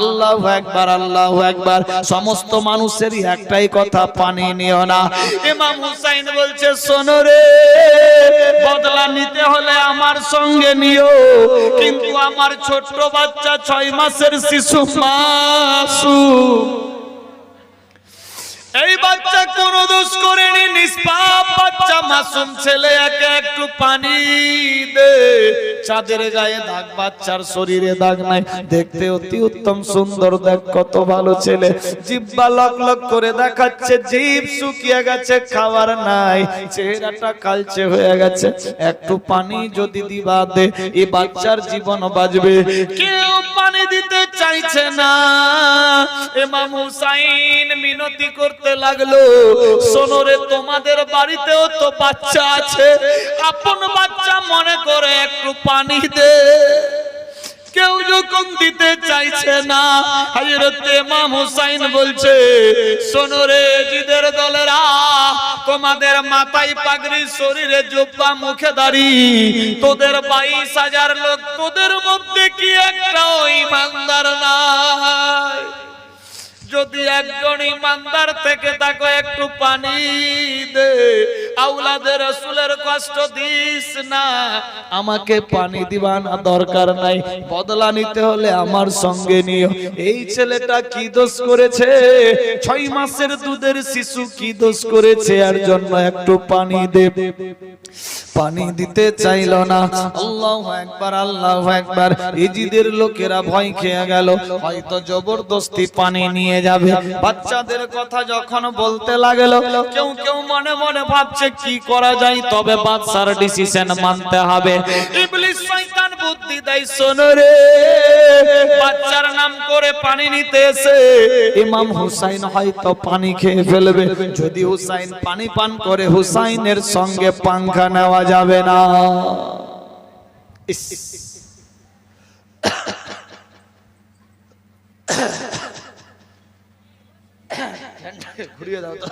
আল্লাহ একবার আল্লাহ একবার। সমস্ত মানুষেরই একটাই কথা, পানি নিও না। ইমাম হুসাইন বলছে, শোনো রে, বদলা নিতে হলে আমার সঙ্গে নিও। কিন্তু আমার ছোট্ট বাচ্চা ছয় মাসের শিশু মাসুম। এই বাচ্চা কোন দোষ করেনি, নিষ্পাপ বাচ্চা, মাসুম ছেলে, একে একটু পানি দে। চাঁদের গায়ে দাগ বাচ্চার শরীরে দাগ নাই। দেখতে অতি উত্তম সুন্দর, দেখ কত ভালো ছেলে। জিব্বা লক লক করে দেখাচ্ছে, জিভ শুকিয়ে গেছে খাবার নাই। চেহারাটা কালচে হয়ে গেছে, একটু পানি যদি দিবা দে এই বাচ্চার জীবন বাঁচবে। কেউ পানি দিতে চাইছে না। ইমাম হুসাইন মিনতি করতে লাগল। সোনরে তোমাদের বাড়িতেও তো বাচ্চা আছে। আপন বাচ্চা মনে করে একটু পানি দে। কেউ যখন দিতে চাইছে না হযরত ইমাম হুসাইন বলছে, শোনো রে, জিদের দলেরা, তোমাদের মাথায় পাগড়ি, শরীরে জুব্বা, মুখে দাড়ি, তোদের বাইশ হাজার লোক, তোদের মধ্যে কি একটা ইমানদার নাই? যদি একজন ইমানদার থেকে তাকে একটু পানি দে আউলাদের রসুলের কষ্ট দিস না। আমাকে পানি দিবা না দরকার নাই, বদলা নিতে হলে আমার সঙ্গে নিও। এই ছেলেটা কি দোষ করেছে? ছয় মাসের দুধের শিশু কি দোষ করেছে? আর জন্য একটু পানি দে। পানি দিতে চাইল না। আল্লাহ একবার আল্লাহ একবার ইজিদের লোকেরা ভয় খেয়ে গেল। হয়তো জবরদস্তি পানি নিয়ে যাবে। বাচ্চাদের কথা যখন বলতে লাগল, কেউ কেউ মনে মনে ভাবছে, কি করা যায়? তবে বাদশার ডিসিশন মানতে হবে। দেয়, শোনো রে, বাচ্চার নাম করে পানি নিতে এসে ইমাম হুসাইন হয়তো পানি খেয়ে ফেলবে। যদি হুসাইন পানি পান করে, হুসাইনের সঙ্গে পাংখা নেওয়া যাবে না। ঘুরিয়ে দাও তো।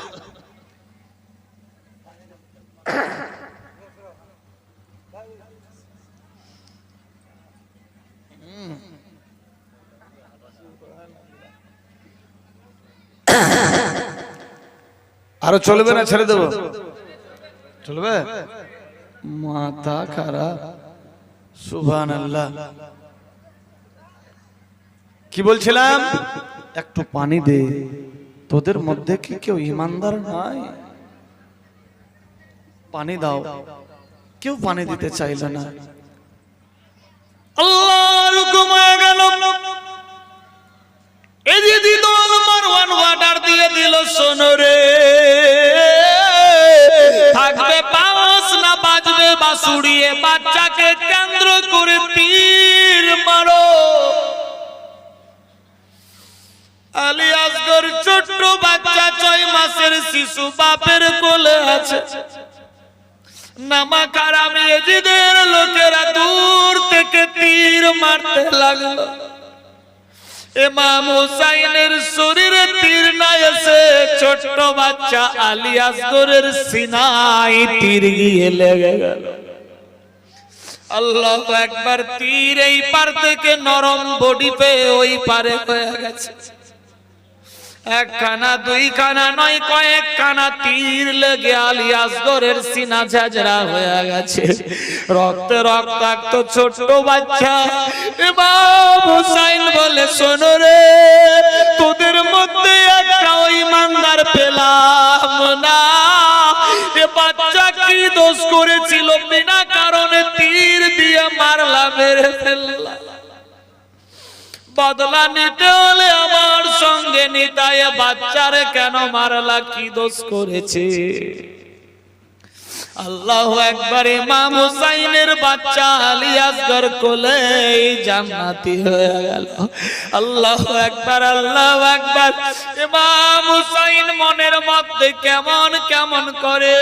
আরও চলবে না ছেড়ে দেবো। চলবে? মাথা খারাপ। সুভান আল্লাহ কি বলছিলাম? একটু পানি দে। তোদের মধ্যে কি কেউ ইমানদার নাই? পানি দাও। কেউ পানি দিতে চাইল না। আল্লাহর দিল সোনরে বাসুড়িয়ে বাচ্চাকে কেন্দ্র করে তীর মারো। আলী আসগর ছোট্ট বাচ্চা ছয় মাসের শিশু বাপের কোলে আছে। নামা কারামে এজিদের লোকেরা দূর থেকে তীর মারতে লাগল। ইমাম হুসাইনের শরীরে তীর নাই আছে ছোট্ট বাচ্চা আলী আসগরের সিনাই তীর গিয়ে লেগে গেল। আল্লাহ একবার তীর এই পার থেকে নরম বডি পেয়ে ওই পারে হয়ে গেছে। একখানা দুইখানা নয় কয়েকখানা তীর লেগে আলী আসগরের সিনা ঝাঁঝরা হয়ে গেছে। রক্তে রক্তাক্ত ছোট্ট বাচ্চা হুসাইন বলে, শোনো রে, তোদের মধ্যে একটা ইমানদার পেলাম না। এ বাচ্চা কি দোষ করেছিল বিনা কারণে তীর দিয়ে মারলা মেরে বদলা নিতে হলে আমার সঙ্গে নিতায় বাচ্চারে কেন মারলা? কি দোষ করেছে? আল্লাহ একবার ইমাম হুসাইনের বাচ্চা আলী আসগর কোলে জান্নাতি হয়ে গেল। আল্লাহ একবার আল্লাহ একবার ইমাম হুসাইন মনের মধ্যে কেমন কেমন করে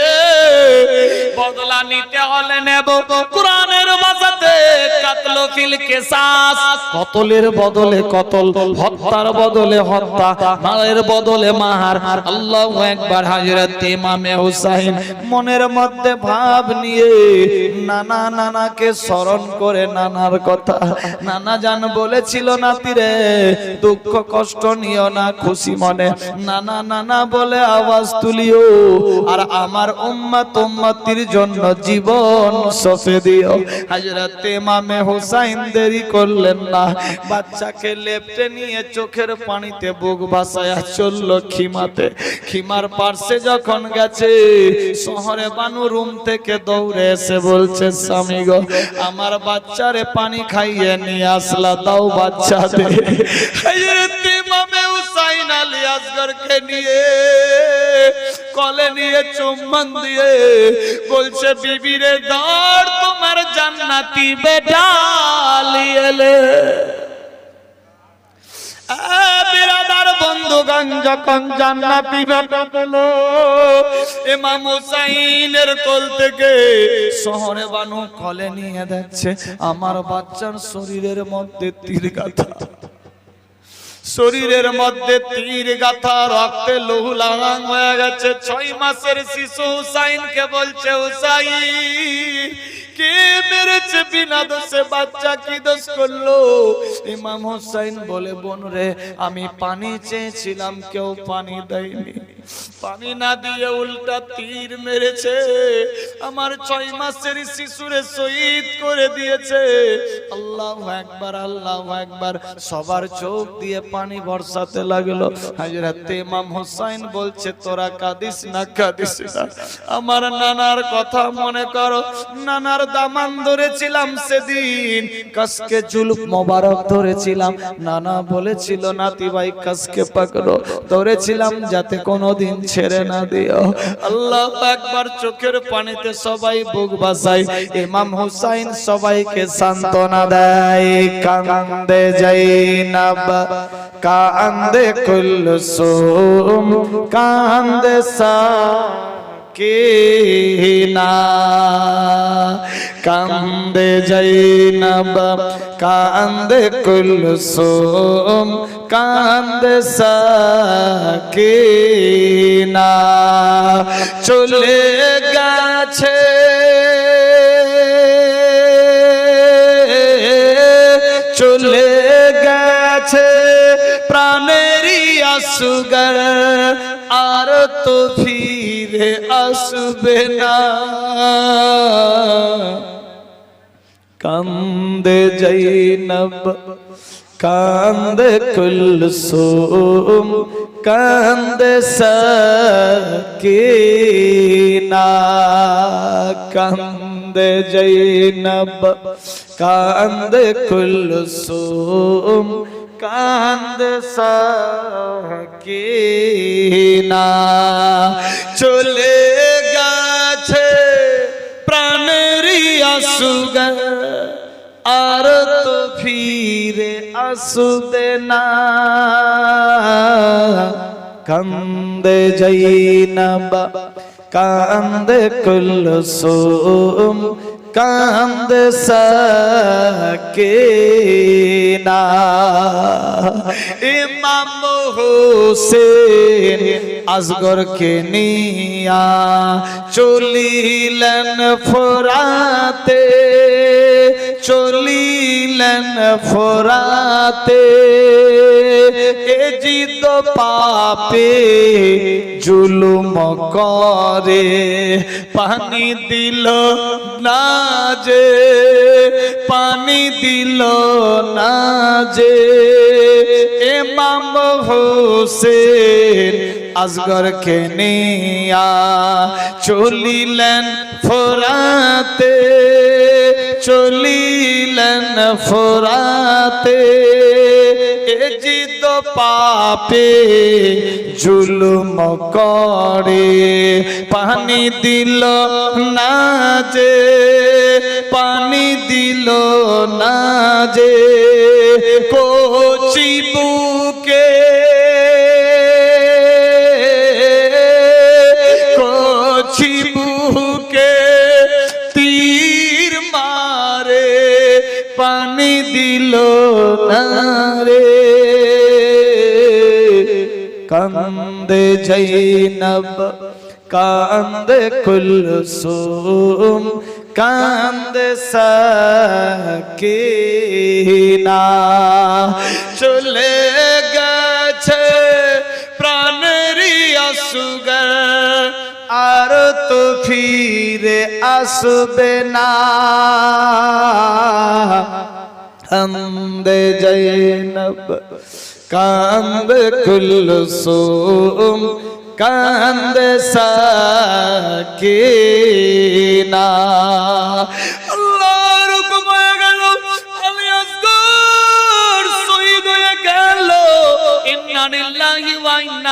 বদলা নিতে হলে নেব কোরআনের ভাষাতে কাতল ফিল কেসাস। কতলের বদলে কতল, হত্যার বদলে হত্যা মারের বদলে মাহার। আল্লাহ একবার হাজরত ইমামে হুসাইন মনের মধ্যে মধ্যে ভাব নিয়ে নানা নানাকে স্মরণ করে নানার কথা। নানা জান বলেছিল নাতিরে দুঃখ, কষ্ট নিও না, খুশি মনে। নানা নানা বলে, আওয়াজ তুলিও, আর আমার উম্মত উম্মতির জন্য জীবন সফে দিও। হাজরত ইমামে হুসাইন দেরি করলেন না। বাচ্চাকে লেপটে নিয়ে চোখের পানিতে বুক ভাসায়া চলল খিমাতে। খিমার পার্শ্বে যখন গেছে, শহরে বানু রুম থেকে দৌড়ে এসে বলছে, স্বামী গো, আমার বাচ্চারে পানি খাইয়ে নিয়ে আসলা, দাও বাচ্চা আসগরকে নিয়ে কলে নিয়ে চুম্বন দিয়ে বলছে, বিবিরে দর তোমার জান্নাতি বেটা লিয়েলে আমার বাচ্চার শরীরের মধ্যে তীর গাথা। শরীরের মধ্যে তীর গাথা, রক্তে লহু লাগাং হয়ে গেছে। ছয় মাসের শিশু হুসাইনকে বলছে, হুসাইন কে মেরেছে বিনা দোষে? বাচ্চা কি দোষ করল? ইমাম হুসাইন বলে, বোন রে, আমি পানি চেয়েছিলাম, কেউ পানি দেয়নি। পানি না দিয়ে উল্টা তীর মেরেছে। আমার ছয় মাসের শিশুরে শহীদ করে দিয়েছে। আল্লাহ একবার আল্লাহ একবার সবার চোখ দিয়ে পানি বর্ষাতে লাগল। হাজরত ইমাম হুসাইন বলছে, তোরা কাঁদিস না কাঁদিস না। আমার নানার কথা মনে করো। নানার দামান ধরেছিলাম সেদিন। কাসকে জুলুপ মোবারক ধরেছিলাম। নানা বলেছিল, নাতি ভাই, কাসকে পাকড়ো ধরেছিলাম যাতে কোনোদিন ছেড়ে না দিও। আল্লাহ একবার চোখের পানিতে সবাই বুক বাসাই ইমাম হুসাইন সবাইকে সান্ত্বনা দেয়, কান্দে জাইনাব কান্দে কুলসুম কান্দে সা কে না? কান্দে জৈনব কান্দে কুলসুম কান্দে সকে না চলে গেছে চলে আসুগর আর তো ফিরে আসবে না কান্দে জৈনব কান্দে কুলসুম কান্দে সকিনা কান্দে জৈনব কান্দে কুলসুম কান্দে সকিনা চলে গেছে প্রাণেরই আসুগা, আর তো ফিরে আসবে না। কান্দে যাই না জৈনব কান্দে কুলসুম কান্দে সকেনা। ইমাম হোসেন আসগরকে নিয়া চলিলেন ফোরাতে। চলিলেন ফোরাতে এ জিদ পাপে জুলুম করে, পানি দিল না যে, পানি দিল না যে। এমাম হোসেন আসগর নিয়া চলিলেন ফোরাতে চলিলেন ফোরাতে, এ পাপে জুলুম করে, পানি দিল না যে, পানি দিল না যে, কোচি বুকে, কোচি রে কান্দে জৈনব, কান্দে কুলসুম, কান্দে সাকিনা। চলে গেছে প্রাণেরই আসুগার আর তো ফিরে আসবে না। কান্দে জৈনব কান্দে কুলসুম কান্দে সাকিনা।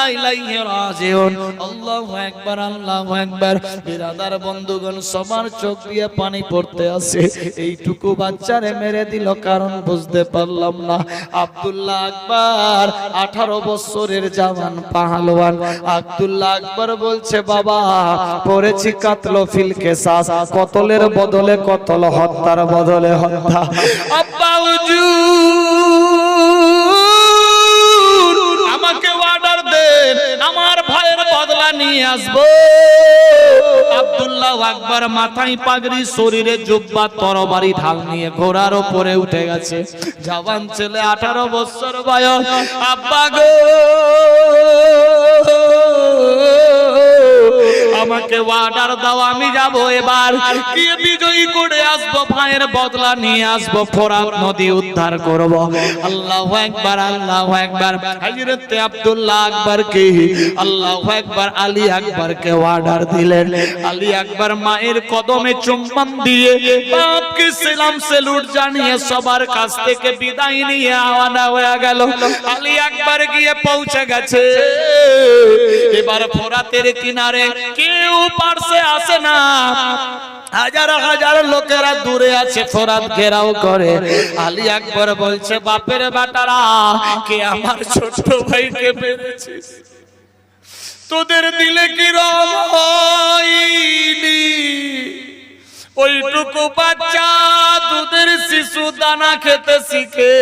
ইন্না সবার চোখ দিয়ে পড়তে আসে এইটুকু বাচ্চারে মেরে দিল, কারণ বুঝতে পারলাম না। আকবার আকবর বলছে, বাবা, পড়েছি কাতলো ফিল কেসাস। কতলের বদলে কতল হত্যার বদলে হত্যা। আব্বা, হুজুর! বদলা নিয়ে আসব। আব্দুল্লাহ আকবর মাথায় পাগড়ি শরীরে জুব্বা তরবারি ঢাল নিয়ে ঘোড়ার উপরে উঠে গেছে। জওয়ান ছেলে আঠারো বছর বয়স। আব্বা গো। আমাকে অর্ডার দাও, আমি যাব এবার। গিয়ে বিজয়ী করে আসব, ভাইয়ের বদলা নিয়ে আসব, ফোরাত নদী উদ্ধার করব। আল্লাহু একবার আল্লাহু একবার হযরত আব্দুল্লাহ আকবর কে? আল্লাহু একবার আলী আকবর কে অর্ডার দিলেন। আলী আকবর মায়ের কদমে চুম্বন দিয়ে বাপকে সালাম সেলুট জানিয়ে সবার কাছ থেকে বিদায় নিয়ে আওয়ানা হয়ে গেল। আলী আকবর গিয়ে পৌঁছে গেছে। এবার ফোরাতের কিনারে কেউ পারছে আসে না। হাজার হাজার লোকেরা দূরে আছে, ফোরাত ঘেরাও করে। আলী আকবর বলছে, বাপের বাটারা, কে আমার ছোট ভাইকে মেরেছিস তোদের দিলে কি রম হয়নি? ওইটুকু বাচ্চা দুধের শিশু দানা খেতে শিখে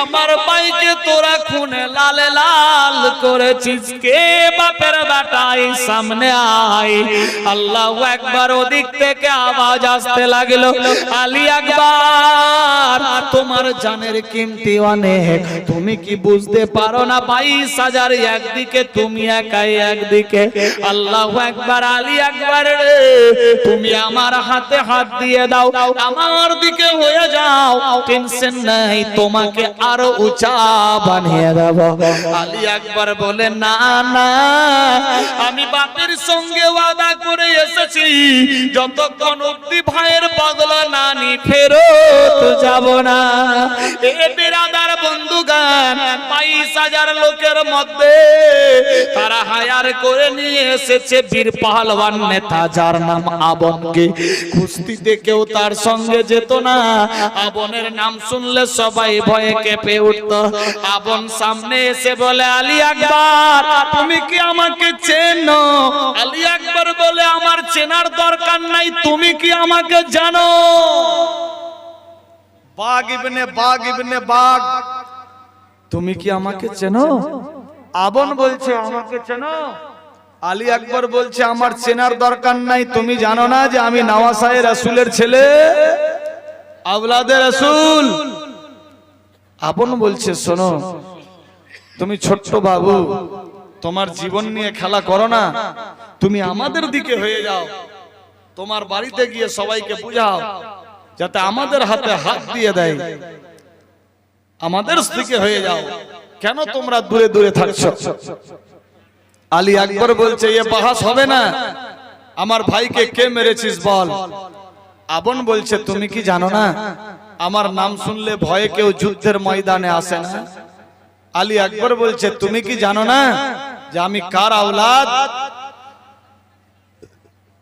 আমার ভাইকে তোরা খুনে লালে লাল করেছিস কে বাপের বেটাই সামনে আয়। আল্লাহ একবার ওদিক থেকে আওয়াজ আসতে লাগল, আলী আকবার, তোমার জানের কিমতি অনেক। তুমি কি বুঝতে পারো না বাইশ হাজার একদিকে, তুমি একাই একদিকে? আল্লাহ একবার আলী একবার রে তুমি আমার হাতে হাত দিয়ে দাও, আমার দিকে হয়ে যাও, টেনশন নাই, তোমাকে আরও উঁচা বানিয়ে দেব। আলী একবার বলে, না না, আমি বাপের সঙ্গে ওয়াদা করে এসেছি, যতক্ষণ অব্দি ভাইয়ের বদলা না নি ফেরত যাব না। এ বিরাদার বন্ধুগান বাইশ হাজার লোকের মধ্যে তারা হায়ার করে নিয়ে এসেছে বীর পাহলওয়ান নেতা, যার নাম আবনকে। কুস্তিতে কেউ তার সঙ্গে যেত না। আবনের নাম শুনলে সবাই ভয়ে কেঁপে উঠত। আবন সামনে এসে বলে, আলী আকবর, তুমি কি আমাকে চেনো? আলী আকবর বলে, আমার চেনার দরকার নাই, তুমি কি আমাকে জানো? বাঘ ইবনে বাঘ ইবনে বাঘ। তুমি কি আমাকে চেনো? আবন বলছে আমাকে চেনো? আলী আকবর বলছে আমার চেনার দরকার নাই তুমি জানো না যে আমি নওয়াসায় রাসূলের ছেলে? আওলাদে রাসূল। আপন বলছে শোনো তুমি ছোট্ট বাবু তোমার জীবন নিয়ে খেলা করো না তুমি আমাদের দিকে হয়ে যাও তোমার বাড়িতে গিয়ে সবাইকে বুঝাও যাতে আমাদের হাতে হাত দিয়ে দেয়। আমাদের দিকে হয়ে যাও। কেন তোমরা দূরে দূরে থাকছো? আলী আকবর বলছে এ বাহাস হবে না। আমার ভাইকে কে মেরেছিস বল? আবন বলছে তুমি কি জানো না? আমার নাম শুনলে ভয়ে কেউ যুদ্ধের ময়দানে আসে না? আলী আকবর বলছে তুমি কি জানো না যে আমি কার আওলাদ?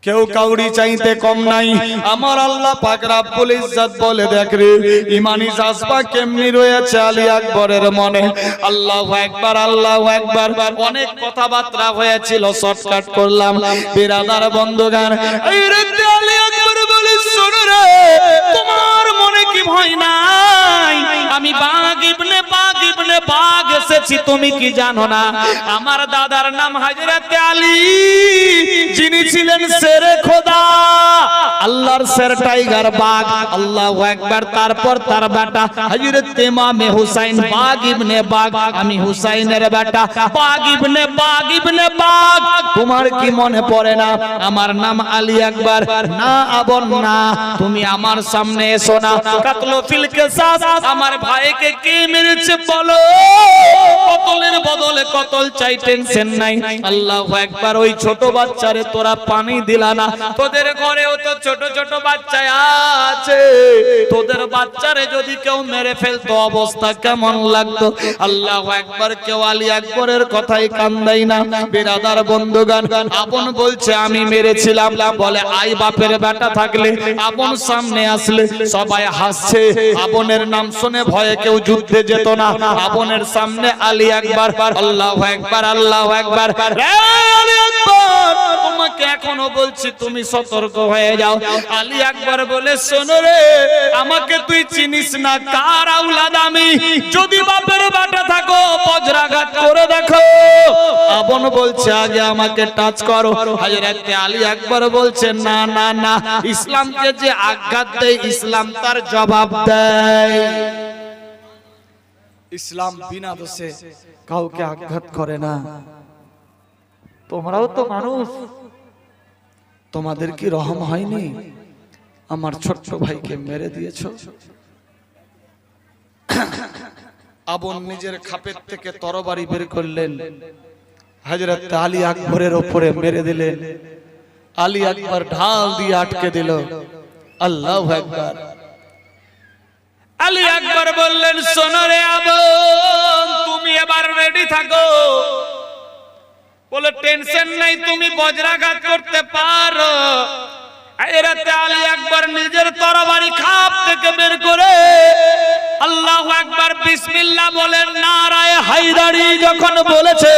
কেউ কাউরি চাইতে কম নাই। আমার আল্লাহ পাক রাব্বুল ইজ্জত বলে দেখ রে, ইমানি জাজবা কেমনি রয়েছে আলী আকবরের মনে? আল্লাহু একবার আল্লাহু একবার অনেক কথাবার্তা হয়েছিল, শর্টকাট করলাম। বিরাদার বন্ধুগান, এই রে আলী আকবর বলে তোমার মনে কি ভয় নাই? আমি বাঘ ইবনে বাঘ ইবনে বাঘ এসে মেরেছি তুমি কি জানো না? আমার দাদার নাম হাজরতে আলী, যিনি ছিলেন শেরে খোদা। আল্লাহর শের টাইগার বাঘ। আল্লাহু একবার তারপর তার বেটা হযরত ইমামে হুসাইন বাঘ ইবনে বাঘ আমি হুসাইনের বেটা বাঘ ইবনে বাঘ ইবনে বাঘ তোমার কি মনে পড়ে না? আমার নাম আলী আকবার। না, আবন না। তুমি আমার সামনে এসো না। কাতলো ফিল কেসাস। আমার ভাইকে কে মেরেছে বলো। কতলের বদলে কতল চাই টেনশন নাই। আল্লাহু একবার ওই ছোট বাচ্চারে তোরা পানি দিলা না। তোদের ঘরেও তো ছোট ছোট বাচ্চা আছে। তোদের বাচ্চারে যদি কেউ মেরে ফেলতো, অবস্থা কেমন লাগতো? আল্লাহু একবার কেউ আলী আকবরের কথাই কান্দাই না। বিরাদার বন্ধুগান, আপন বলছে, আমি মেরেছিলাম। বলে, আই বাপের বেটা থাকলে আপন সামনে আসলে সবাই হাসছে। আপনের নাম শুনে ভয়ে কেউ যুদ্ধে যেত না। আপনের সামনে আলী একবার আল্লাহ একবার আল্লাহ একবার তোমাকে এখনও বলছি তুমি সতর্ক হয়ে যাও। আলী আকবর বলে শোনো রে আমাকে তুই চিনিস না কার আউলাদ আমি? যদি বাপের বাটা থাকো বজ্রাঘাত করে দেখো। আপন বলছে আগে আমাকে টাচ করো। হাজরাতে আলী আকবর বলছে না না না ইসলামকে যে আঘাত দেয় ইসলাম তার জবাব দেয়। ইসলাম বিনা দোষে কাউকে আঘাত করে না। তোমরাও তো মানুষ। তোমাদের কি রহম হয়নি? আমার ছোট্ট ভাইকে মেরে দিয়েছ? আবন নিজের খাপের থেকে তরবারি বের করলেন। হজরত আলী আকবরের ওপরে মেরে দিলেন। আলী আকবর ঢাল দিয়ে আটকে দিল। আল্লাহ একবার আলী আকবর বললেন সোনরে আবন তুমি এবার রেডি থাকো। বলে টেনশন নাই, তুমি বজ্রাঘাত করতে পারো। এরাতে নিজের খাপ থেকে বের করে আল্লাহ একবার বলেন হায়দারি যখন বলেছে